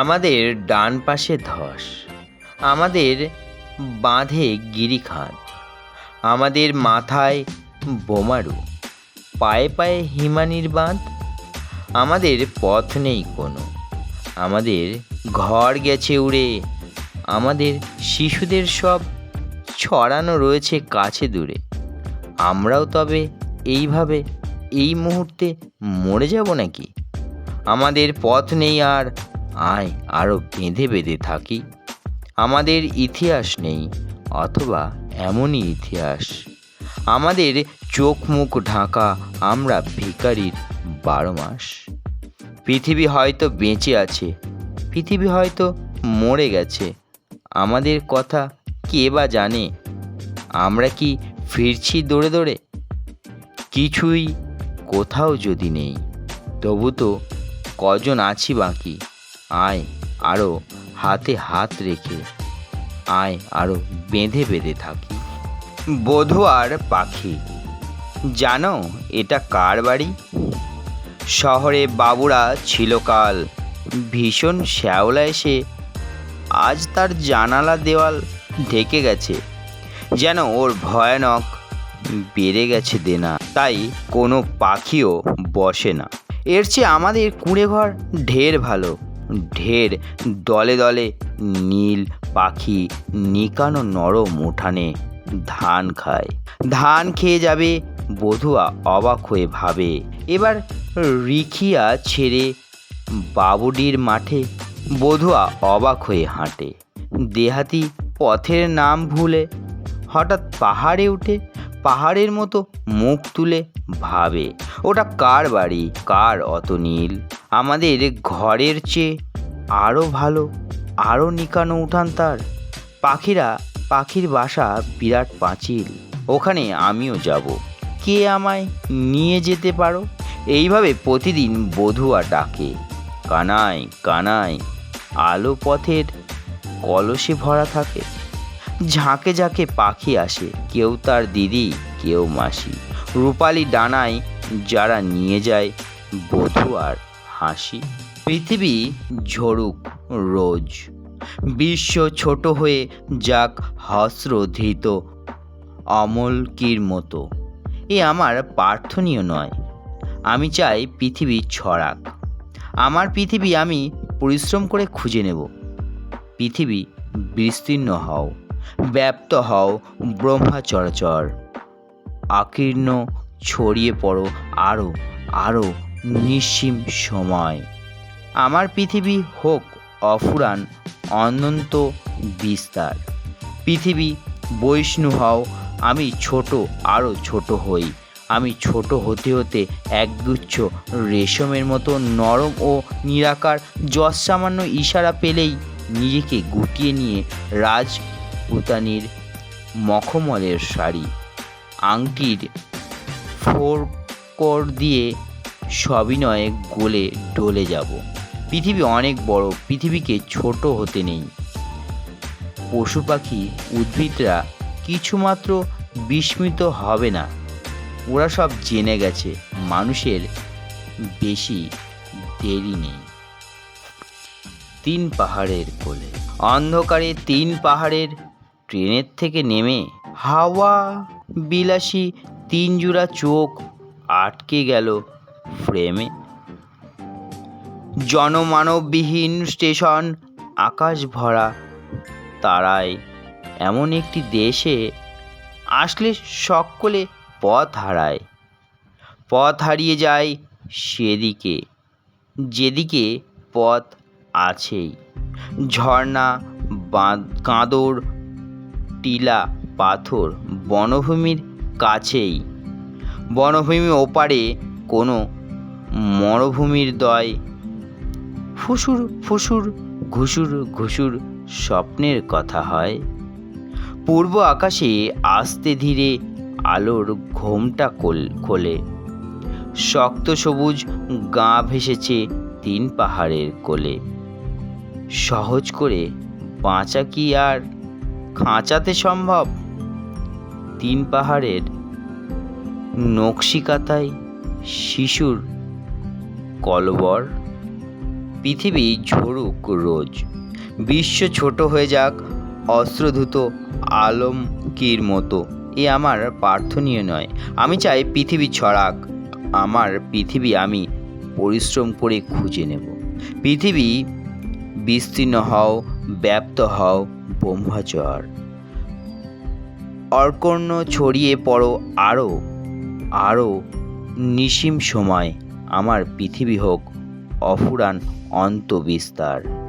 আমাদের ডান পাশে ধস, আমাদের বাঁধে গিরিখাত আমাদের মাথায় বোমারু, পায়ে পায়ে হিমানির বাঁধ, আমাদের পথ নেই কোনো, আমাদের ঘর গেছে উড়ে, আমাদের শিশুদের সব ছড়ানো রয়েছে কাছে দূরে, আমরাও তবে এইভাবে এই মুহূর্তে মরে যাব নাকি? আমাদের পথ নেই আর আয় আরও বেঁধে বেঁধে থাকি। আমাদের ইতিহাস নেই, অথবা এমনই ইতিহাস। আমাদের চোখ মুখ ঢাকা, আমরা ভিকারির বারো মাস। পৃথিবী হয়তো বেঁচে আছে, পৃথিবী হয়তো মরে গেছে। আমাদের কথা কে বা জানে, আমরা কি ফিরছি দৌড়ে দৌড়ে? কিছুই কোথাও যদি নেই, তবু তো কজন আছি বাকি? আয় আরও হাতে হাত রেখে, আয় আরও বেঁধে বেঁধে থাকি। বধুয়ার পাখি, জানো এটা কার বাড়ি? শহরে বাবুরা ছিল কাল ভীষণ শ্যাওলা এসে আজ তার জানালা দেওয়াল ঢেকে গেছে। যেন ওর ভয়ানক বেড়ে গেছে দেনা, তাই কোনো পাখিও বসে না। এর চেয়ে আমাদের কুঁড়ে ঘর ঢের ভালো। ঢের দলে দলে নীল পাখি নিকানো নরম উঠানে ধান খায়। ধান খেয়ে যাবে, বধুয়া অবাক হয়ে ভাবে। এবার রিখিয়া ছেড়ে বাবুডির মাঠে, বধুয়া অবাক হয়ে হাঁটে। দেহাতি পথের নাম ভুলে হঠাৎ পাহাড়ে উঠে পাহাড়ের মতো মুখ তুলে ভাবে, ওটা কার বাড়ি? কার অত নীল? আমাদের ঘরের চেয়ে আরও ভালো আরও নিকানো উঠান তার। পাখিরা পাখির বাসা বিরাট পাঁচিল, ওখানে আমিও যাব। কে আমায় নিয়ে যেতে পারো? এইভাবে প্রতিদিন বধুয়া ডাকে, কানাই কানাই আলো পথের কলসে ভরা থাকে। ঝাঁকে ঝাঁকে পাখি আসে, কেউ তার দিদি কেউ মাসি। রূপালি ডানায় যারা নিয়ে যায় বধুয়ার হাসি। পৃথিবী ঝরুক রোজ। বিশ্ব ছোট হয়ে যাক হস্রধৃত অমলকির মতো। এ আমার প্রার্থনীয় নয়। আমি চাই পৃথিবী ছড়াক। আমার পৃথিবী আমি পরিশ্রম করে খুঁজে নেব। পৃথিবী বিস্তীর্ণ হও, ব্যাপ্ত হও, ব্রহ্মা চরাচর। আকীর্ণ, ছড়িয়ে পড়ো আরও আরও নিঃসীম সময়। আমার পৃথিবী হোক অফুরান, অনন্ত বিস্তার। পৃথিবী, বৈষ্ণু হও, আমি ছোট আরও ছোট হই। আমি ছোট হতে হতে একগুচ্ছ রেশমের মতো নরম ও নিরাকার যশ সামান্য ইশারা পেলেই নিজেকে গুটিয়ে নিয়ে রাজ রাজপুতানির মখমলের শাড়ি। আংটির ফোরকর দিয়ে সবিনয়ে গোলে ডলে যাব। পৃথিবী অনেক বড়, পৃথিবীকে ছোট হতে নেই। পশু পাখি, উদ্ভিদরা কিছুমাত্র বিস্মিত হবে না। ওরা সব জেনে গেছে, মানুষের বেশি দেরি নেই। তিন পাহাড়ের কোলে। অন্ধকারে তিন পাহাড়ের ট্রেনের থেকে নেমে হাওয়া বিলাসী তিন জোড়া চোখ আটকে গেল ফ্রেমে। জনমানববিহীন স্টেশন আকাশ ভরা তারায়। এমন একটি দেশে আসলে সকলে পথ হারায়। পথ হারিয়ে যায় সেদিকে, যেদিকে পথ আছেই। ঝর্ণা, বাঁধ, কাঁদর, টিলা পাথর বনভূমির কাছেই। বনভূমি ওপারে কোনো মরুভূমির দয়। ফুসুর ফুসুর ঘুষুর ঘুষুর স্বপ্নের কথা হয়। পূর্ব আকাশে আস্তে ধীরে আলোর ঘোমটা খোলে। শক্ত সবুজ গা ভেসেছে তিন পাহাড়ের কোলে। সহজ করে বাঁচা কি আর? খাঁচাতে সম্ভব? তিন পাহাড়ের নকশিকাতায় শিশুর কলবর। পৃথিবী ঝরুক রোজ। বিশ্ব ছোট হয়ে যাক অস্ত্রধূত আলমকির মতো। এ আমার প্রার্থনীয় নয়। আমি চাই পৃথিবী ছড়াক। আমার পৃথিবী আমি পরিশ্রম করে খুঁজে নেব। পৃথিবী বিস্তীর্ণ হও, ব্যাপ্ত হও, ব্রহ্মচর। অর্কর্ণ ছড়িয়ে পড়ো আরও আরও নিসীম সময় আমার পৃথিবী হোক অফুরান অন্ত বিস্তার